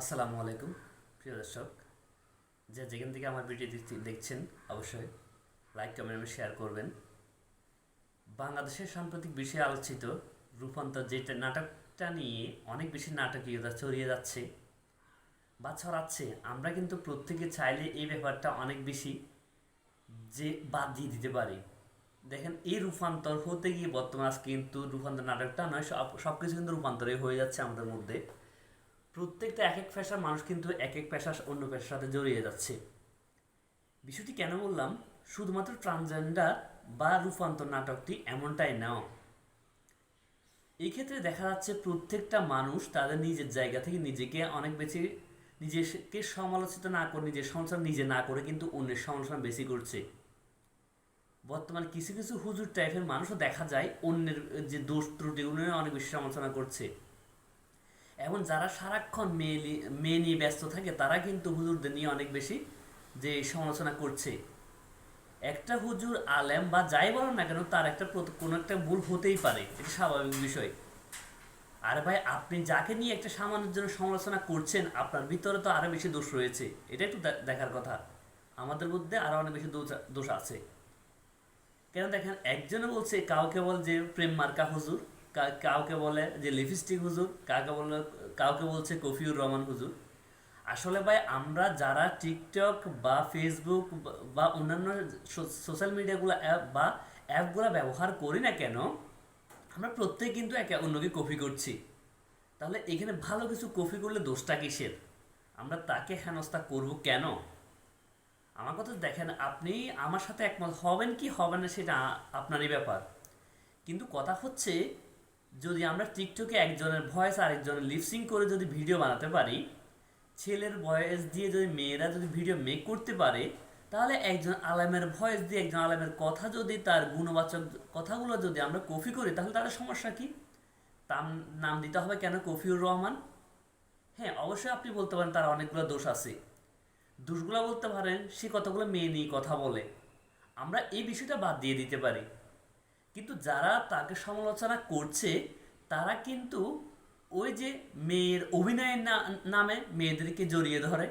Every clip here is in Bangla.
আসসালামু আলাইকুম, প্রিয় দর্শক। যে যেখান থেকে আমার ভিডিও দেখছেন, অবশ্যই লাইক কমেন্ট শেয়ার করবেন। বাংলাদেশের সাম্প্রতিক বিষয়ে আলোচিত রূপান্তর যেটা নাটকটা নিয়ে অনেক বেশি নাটকীয়তা ছড়িয়ে যাচ্ছে বা ছড়াচ্ছে, আমরা কিন্তু প্রত্যেকে চাইলে এই ব্যাপারটা অনেক বেশি যে বাদ দিয়ে দিতে পারি। দেখেন, এই রূপান্তর হতে গিয়ে বর্তমান কিন্তু রূপান্তর নাটকটা নয়, সব সব কিছু কিন্তু রূপান্তরে হয়ে যাচ্ছে আমাদের মধ্যে। প্রত্যেকটা এক এক পেশার মানুষ কিন্তু এক এক পেশা অন্য পেশার সাথে জড়িয়ে যাচ্ছে। বিষয়টি কেন বললাম? শুধুমাত্র ট্রান্সজেন্ডার বা রূপান্তর নাটকটি এমনটাই নাও এই ক্ষেত্রে দেখা যাচ্ছে প্রত্যেকটা মানুষ তাদের নিজের জায়গা থেকে নিজেকে অনেক বেশি নিজেকে সমালোচিত না করে, নিজের সমালোচনা নিজে না করে কিন্তু অন্যের সমালোচনা বেশি করছে। বর্তমানে কিছু কিছু হুজুর টাইপের মানুষও দেখা যায় অন্যের যে দোষ ত্রুটিগুলো অনেক বেশি সমালোচনা করছে। এবং যারা সারাক্ষণ মেয়ে মেয়ে নিয়ে ব্যস্ত থাকে, তারা কিন্তু হুজুরদের নিয়ে অনেক বেশি যে সমালোচনা করছে। একটা হুজুর আলেম বা যাই বলো না কেন, তার একটা কোনো একটা ভুল হতেই পারে, এটা স্বাভাবিক বিষয়। আর ভাই, আপনি যাকে নিয়ে একটা সামান্যের জন্য সমালোচনা করছেন, আপনার ভিতরে তো আরও বেশি দোষ রয়েছে, এটা একটু দেখার কথা। আমাদের মধ্যে আরও অনেক বেশি দোষ- আছে। কেন দেখেন, একজনে বলছে, কাউকে বল যে প্রেম মার্কা হুজুর কাউকে বলে যে লিপস্টিক হুজুর, কাউকে বলে, কাউকে বলছে কফিউর রহমান হুজুর। আসলে ভাই, আমরা যারা টিকটক বা ফেসবুক বা- অন্যান্য সোশ্যাল মিডিয়াগুলো অ্যাপ বা অ্যাপগুলো ব্যবহার করি না কেন, আমরা প্রত্যেক কিন্তু একে অন্যকে কপি করছি। তাহলে এখানে ভালো কিছু কপি করলে দোষটা কিসের? আমরা তাকে হেনস্থা করব কেন? আমার কথা দেখেন, আপনি আমার সাথে একমত হবেন কি হবেন না সেটা আপনারই ব্যাপার। কিন্তু কথা হচ্ছে যদি আমরা টিকটকে একজনের ভয়েস আরেকজনের লিপসিং করে যদি ভিডিও বানাতে পারি, ছেলের ভয়েস দিয়ে যদি মেয়েরা যদি ভিডিও মেক করতে পারে, তাহলে একজন আলামের ভয়েস দিয়ে একজন আলামের কথা যদি তার গুণবাচক কথাগুলো যদি আমরা কপি করি, তাহলে তার সমস্যা কি? তার নাম দিতে হবে কেন কফিউর রহমান? হ্যাঁ অবশ্যই আপনি বলতে পারেন তার অনেকগুলো দোষ আছে। দোষগুলো বলতে পারেন, সে কতগুলো মেয়ে নিয়ে কথা বলে। আমরা এই বিষয়টা বাদ দিয়ে দিতে পারি। কিন্তু যারা তাকে সমালোচনা করছে, তারা কিন্তু ওই যে মেয়ের অভিনয়ের নামে মেয়েদেরকে জড়িয়ে ধরে।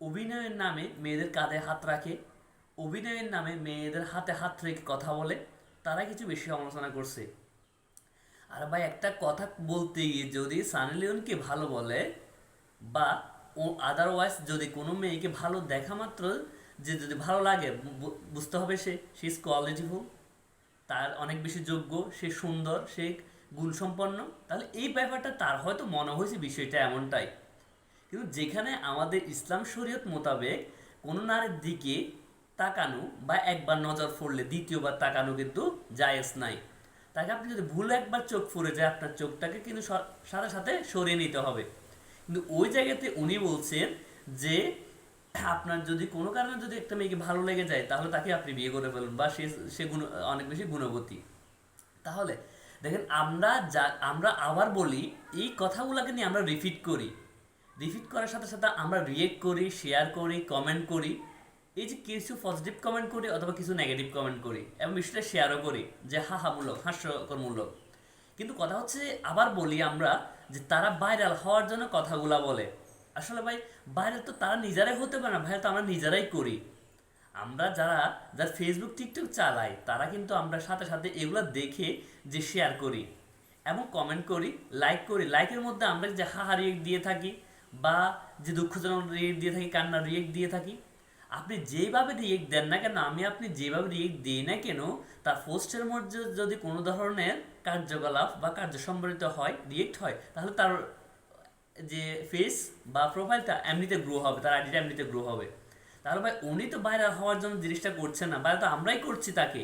অভিনয়ের নামে মেয়েদের কাঁধে হাত রাখে। অভিনয়ের নামে মেয়েদের হাতে হাত রেখে কথা বলে। তারা কিছু বেশি সমালোচনা করছে। আর ভাই, একটা কথা বলতে গিয়ে যদি সানি লিওনকে ভালো বলে বা ও আদারওয়াইজ যদি কোনো মেয়েকে ভালো দেখা মাত্র যে যদি ভালো লাগে বুঝতে হবে সে সে ইজ কোয়ালিটিফুল তার অনেক বেশি যোগ্য, সে সুন্দর, সে গুণসম্পন্ন। তাহলে এই ব্যাপারটা তার হয়তো মনে হয়েছে বিষয়টা এমনটাই। কিন্তু যেখানে আমাদের ইসলাম শরীয়ত মোতাবেক কোনো নারীর দিকে তাকানো বা একবার নজর পড়লে দ্বিতীয়বার তাকানো কিন্তু জায়েজ নাই। তাকে আপনি যদি ভুল একবার চোখ ফুরে যায়, আপনার চোখটাকে কিন্তু সাথে সাথে সরিয়ে নিতে হবে। কিন্তু ওই জায়গাতে উনি বলছেন যে আপনার যদি কোনো কারণে যদি একটা মেয়েকে ভালো লেগে যায়, তাহলে তাকে আপনি বিয়ে করে ফেলুন বা সে সে গুণ, অনেক বেশি গুণবতী। তাহলে দেখেন, আমরা যা, আমরা আবার বলি, এই কথাগুলোকে নিয়ে আমরা রিপিট করি। রিপিট করার সাথে সাথে আমরা রিয়েক্ট করি শেয়ার করি কমেন্ট করি। এই যে কিছু পজিটিভ কমেন্ট করি অথবা কিছু নেগেটিভ কমেন্ট করি এবং বিষয়টা শেয়ারও করি যে হা হামূলক হাস্যকরমূলক। কিন্তু কথা হচ্ছে, আবার বলি আমরা যে, তারা ভাইরাল হওয়ার জন্য কথাগুলা বলে। আসলে ভাই ভাইরাল তো তারা নিজেরাই হতে পারে না ভাইরাল তো আমরা নিজেরাই করি। আমরা যারা যারা ফেসবুক টিকটক চালাই তারা কিন্তু আমরা সাথে সাথে এগুলো দেখে যে শেয়ার করি এবং কমেন্ট করি লাইক করি। লাইকের মধ্যে আমরা যে হাহা রিয়েক্ট দিয়ে থাকি বা যে দুঃখজনক রিয়েক্ট দিয়ে থাকি কান্নার রিয়েক্ট দিয়ে থাকি, আপনি যেভাবে রিয়েক্ট দেন না কেন, আমি আপনি যেভাবে রিয়েক্ট দিই না কেন, তার পোস্টের মধ্যে যদি কোনো ধরনের কার্যকলাপ বা কার্য সম্বলিত হয় রিয়েক্ট হয়, তাহলে তার যে ফেস বা প্রোফাইলটা এমনিতে গ্রো হবে, তার আইডিটা এমনিতে গ্রো হবে। তাহলে ভাই, উনি তো ভাইরাল হওয়ার জন্য জিনিসটা করছেন না ভাইরাল তো আমরাই করছি তাকে।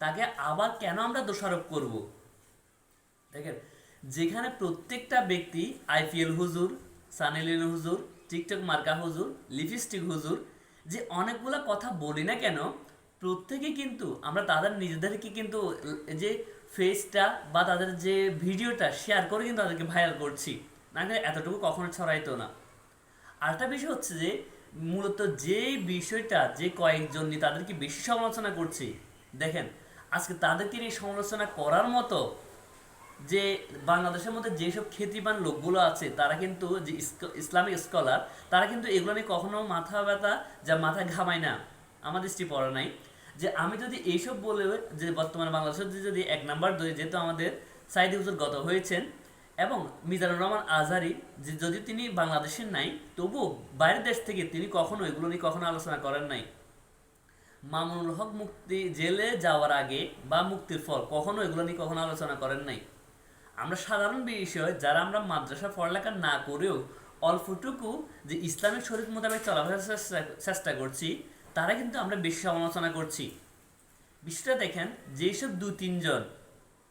তাকে আবার কেন আমরা দোষারোপ করব? দেখেন, যেখানে প্রত্যেকটা ব্যক্তি আইপিএল হুজুর সানিলিন হুজুর টিকটক মার্কা হুজুর লিপস্টিক হুজুর, যে অনেকগুলো কথা বলি না কেন, প্রত্যেকে কিন্তু, আমরা তাদের নিজেদেরকে কিন্তু যে ফেসটা বা তাদের যে ভিডিওটা শেয়ার করে কিন্তু তাদেরকে ভাইরাল করছি। না হলে এতটুকু কখনো ছড়াইতো না। আরেকটা বিষয় হচ্ছে যে, মূলত যে বিষয়টা, যে কয়েকজন নিয়ে তাদেরকে বেশি সমালোচনা করছি, দেখেন, আজকে তাদেরকে নিয়ে সমালোচনা করার মতো যে বাংলাদেশের মধ্যে যেসব খ্যাতিমান লোকগুলো আছে, তারা কিন্তু যে ইসলামিক স্কলার, তারা কিন্তু এগুলো নিয়ে কখনো মাথা ব্যথা যা মাথা ঘামায় না। আমার দৃষ্টি পড়ে নাই। যে আমি যদি এইসব বলে যে বর্তমানে বাংলাদেশের যদি এক নাম্বার ধরে যেহেতু আমাদের সাইদি হুজুর গত হয়েছেন এবং মিজানুর রহমান আজহারি যে যদি তিনি বাংলাদেশের নাই, তবুও বাইরের দেশ থেকে তিনি কখনো এগুলো নিয়ে কখনো আলোচনা করেন নাই। মামুনুল হক মুক্তি জেলে যাওয়ার আগে বা মুক্তির ফল কখনো এগুলো নিয়ে কখনো আলোচনা করেন নাই। আমরা সাধারণ বিষয়, যারা আমরা মাদ্রাসা পড়ালেখা না করেও অল্পটুকু যে ইসলামিক শরীর মোতাবেক চলাফেরার চেষ্টা- করছি, তারা কিন্তু আমরা বেশি সমালোচনা করছি। বিষয়টা দেখেন যেসব দু তিনজন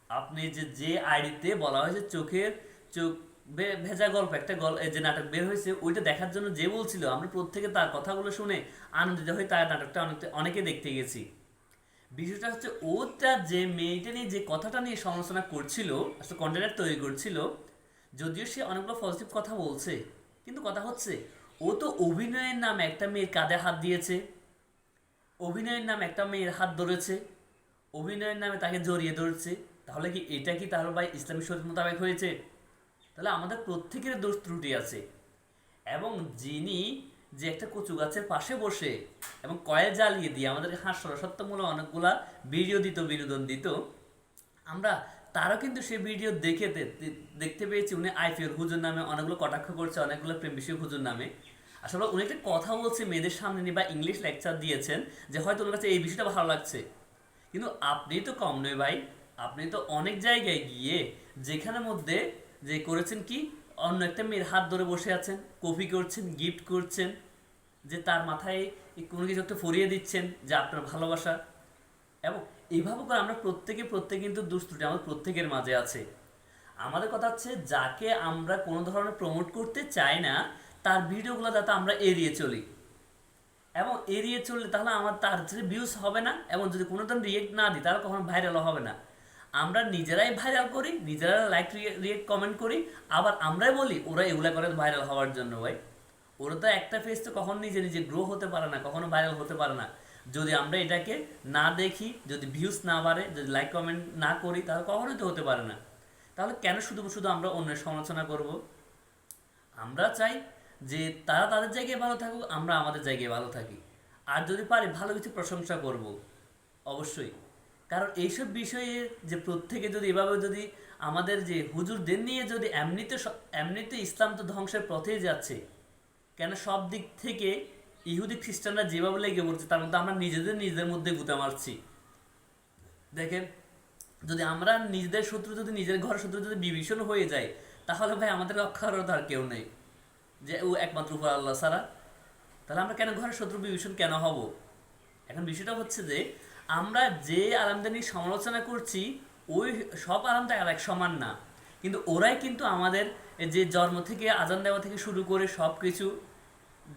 আপনি যে যে আইডিতে বলা হয়েছে চোখের, চোখ ভেজা গল্প, একটা গল্প যে নাটক বের হয়েছে, ওইটা দেখার জন্য যে বলছিল, আমরা প্রত্যেকে তার কথাগুলো শুনে আনন্দিত হয়ে তার নাটকটা অনেক অনেকে দেখতে গেছি। বিষয়টা হচ্ছে ওটা যে মেয়েটা নিয়ে যে কথাটা নিয়ে সমালোচনা করছিল, আসলে কন্টেন্ট তৈরি করছিল, যদিও সে অনেকগুলো পজিটিভ কথা বলছে, কিন্তু কথা হচ্ছে, ও তো অভিনয়ের নাম একটা মেয়ের কাঁধে হাত দিয়েছে, অভিনয়ের নাম একটা মেয়ের হাত ধরেছে, অভিনয়ের নামে তাকে জড়িয়ে ধরছে তাহলে কি এটা কি তাহলে ভাই ইসলামী শরীর মোতাবেক হয়েছে? তাহলে আমাদের প্রত্যেকের দোষ ত্রুটি আছে। এবং যিনি যে একটা কচু গাছের পাশে বসে এবং কয়েল জ্বালিয়ে দিয়ে আমাদেরকে হাস্যরসত্বমূলক অনেকগুলা ভিডিও দিত, বিনোদন দিত, আমরা তারও কিন্তু সেই ভিডিও দেখে দেখতে পেয়েছি। উনি আইপিএল হুজুর নামে অনেকগুলো কটাক্ষ করছে, অনেকগুলো প্রেম বিষয় হুজুর নামে। আসলে উনি একটা কথা বলছে মেয়েদের সামনে নিয়ে বা ইংলিশ লেকচার দিয়েছেন যে হয়তো ওনার কাছে এই বিষয়টা ভালো লাগছে। কিন্তু আপনি তো কম নয় ভাই। আপনি তো অনেক জায়গায় গিয়ে যেখানে মধ্যে যে করেছেন কি, অন্য একটা মেয়ের হাত ধরে বসে আছেন কপি করছেন গিফট করছেন, যে তার মাথায় কোনো কিছু একটা ফরিয়ে দিচ্ছেন, যে আপনার ভালোবাসা। এবং এইভাবে করে আমরা প্রত্যেকে প্রত্যেকে কিন্তু দুষ্টুটি আমাদের প্রত্যেকের মাঝে আছে। আমাদের কথা হচ্ছে, যাকে আমরা কোনো ধরনের প্রমোট করতে চাই না, তার ভিডিওগুলো যাতে আমরা এড়িয়ে চলি। এবং এড়িয়ে চললে তাহলে আমার তার ভিউজ হবে না, এবং যদি কোনো দিন রিয়েক্ট না দিই, তাহলে কখনো ভাইরালও হবে না। আমরা নিজেরাই ভাইরাল করি নিজেরা লাইক রিয়েক্ট কমেন্ট করি, আবার আমরাই বলি, ওরা এগুলা করে ভাইরাল হওয়ার জন্য ভাই। ওরা তো একটা ফেস তো কখনো নিজে নিজে গ্রো হতে পারে না, কখনো ভাইরাল হতে পারে না। যদি আমরা এটাকে না দেখি, যদি ভিউজ না বাড়ে, যদি লাইক কমেন্ট না করি, তাহলে কখনোই তো হতে পারে না। তাহলে কেন শুধু শুধু আমরা অন্যের সমালোচনা করব? আমরা চাই যে তারা তাদের জায়গায় ভালো থাকুক, আমরা আমাদের জায়গায় ভালো থাকি। আর যদি পারি, ভালো কিছু প্রশংসা করব। অবশ্যই। কারণ এইসব বিষয়ে যে প্রত্যেকে যদি এভাবে যদি আমাদের যে হুজুরদের নিয়ে যদি এমনিতে এমনিতে ইসলাম তো ধ্বংসের পথেই যাচ্ছে, কেন সব দিক থেকে ইহুদি খ্রিস্টানরা যেভাবে লেগে পড়ছে তার মধ্যে আমরা নিজেদের নিজেদের মধ্যে গুতে মারছি। দেখেন, যদি আমরা নিজেদের শত্রু যদি নিজের ঘরের শত্রু যদি বিভীষণ হয়ে যায়, তাহলে ভাই আমাদের রক্ষা করার আর কেউ নেই। যে ও একমাত্র উপর আল্লাহ ছাড়া, তাহলে আমরা কেন ঘরের শত্রু বিভীষণ কেন হব? এখন বিষয়টা হচ্ছে যে আমরা যে আরামদানি সমালোচনা করছি, ওই সব আর এক সমান না। কিন্তু ওরাই কিন্তু আমাদের যে জন্ম থেকে, আজান দেওয়া থেকে শুরু করে সব কিছু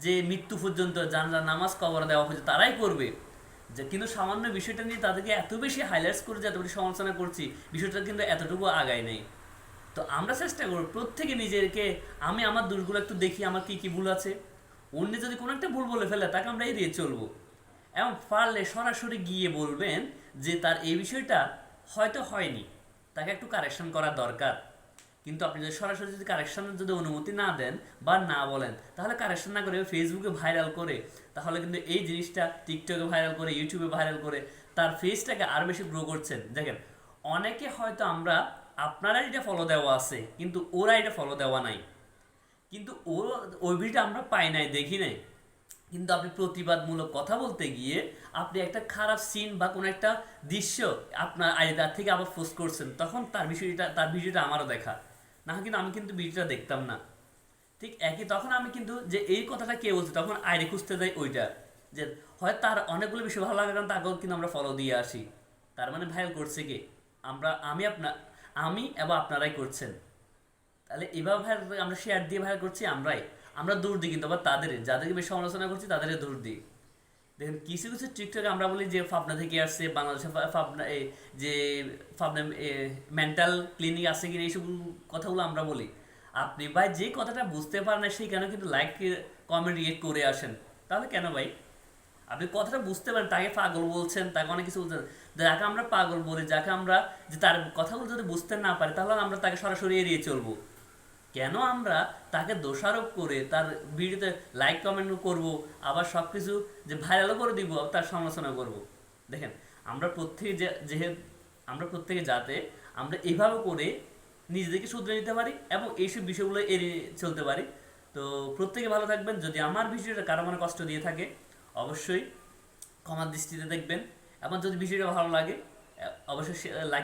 যে মৃত্যু পর্যন্ত জানলা নামাজ, কবর দেওয়া হয়েছে, তারাই করবে। যে কিন্তু সামান্য বিষয়টা নিয়ে তাদেরকে এত বেশি হাইলাইটস করে যে এত সমালোচনা করছি, বিষয়টা কিন্তু এতটুকু আগায় নেই। তো আমরা চেষ্টা করব প্রত্যেকে নিজেকে, আমি আমার দোষগুলো একটু দেখি, আমার কি কি ভুল আছে। অন্য যদি কোনো একটা ভুল বলে ফেলে, তাকে আমরা এড়িয়ে চলবো। এবং পারলে সরাসরি গিয়ে বলবেন যে তার এই বিষয়টা হয়তো হয়নি। তাকে একটু কারেকশন করা দরকার। কিন্তু আপনি যদি সরাসরি যদি কারেকশনের যদি অনুমতি না দেন বা না বলেন, তাহলে কারেকশন না করে ফেসবুকে ভাইরাল করে, তাহলে কিন্তু এই জিনিসটা টিকটকে ভাইরাল করে ইউটিউবে ভাইরাল করে, তার ফেসটাকে আরও বেশি গ্রো করছেন। দেখেন, অনেকে হয়তো আমরা আপনারা এটা ফলো দেওয়া আছে, কিন্তু ওরা এটা ফলো দেওয়া নাই। কিন্তু ও ওই ভিডিওটা আমরা পাই নাই, দেখি নাই। কিন্তু আপনি প্রতিবাদমূলক কথা বলতে গিয়ে আপনি একটা খারাপ সিন বা কোনো একটা দৃশ্য আপনার আইদার থেকে আবার পোস্ট করছেন, তখন তার বিষয়টা, তার ভিডিওটা আমারও দেখা। না কিন্তু আমি কিন্তু ভিডিওটা দেখতাম না। ঠিক একই, তখন আমি কিন্তু যে এই কথাটা কে বলছে, তখন আইডি খুঁজতে যাই ওইটা। যে হয় তার অনেকগুলো বিষয় ভালো লাগে, কারণ তাকেও কিন্তু আমরা ফলো দিয়ে আসি। তার মানে ভাইরাল করছে কি? আমরা, আমি আপনার আমি এবং আপনারাই করছেন। তাহলে এভাবে ভাইরাল আমরা শেয়ার দিয়ে ভাইরাল করছি আমরাই। আমরা দূর দিই কিন্তু, আবার তাদের যাদেরকে বেশি সমালোচনা করছি তাদের দূর দিই দেখেন, কিছু কিছু টিকটকে আমরা বলি যে ফাবনা থেকে আসছে, বাংলাদেশে ফাবনা যে ফাবনা মেন্টাল ক্লিনিক আছে কিনা, এইসব কথাগুলো আমরা বলি। আপনি ভাই যে কথাটা বুঝতে পারেন না সেই কেন কিন্তু লাইক কমেন্ট রিয়েক্ট করে আসেন। তাহলে কেন ভাই? আপনি কথাটা বুঝতে পারেন, তাকে পাগল বলছেন, তাকে অনেক কিছু বলছেন। যাকে আমরা পাগল বলি, যাকে আমরা, যে তার কথাগুলো যদি বুঝতে না পারি, তাহলে আমরা তাকে সরাসরি এড়িয়ে চলবো। কেন আমরা তাকে দোষারোপ করে তার ভিডিওতে লাইক কমেন্ট করব, আবার সব কিছু যে ভাইরালও করে দিব, তার সমালোচনা করব? দেখেন, আমরা প্রত্যেকে যেহেতু আমরা প্রত্যেকে যাতে আমরা এভাবে করে নিজেদেরকে শুধরে নিতে পারি এবং এইসব বিষয়গুলো এড়িয়ে চলতে পারি। তো প্রত্যেকে ভালো থাকবেন। যদি আমার ভিডিওটা কারও মনে কষ্ট দিয়ে থাকে, অবশ্যই ক্ষমার দৃষ্টিতে দেখবেন এবং যদি ভিডিওটা ভালো লাগে, অবশ্যই লাইক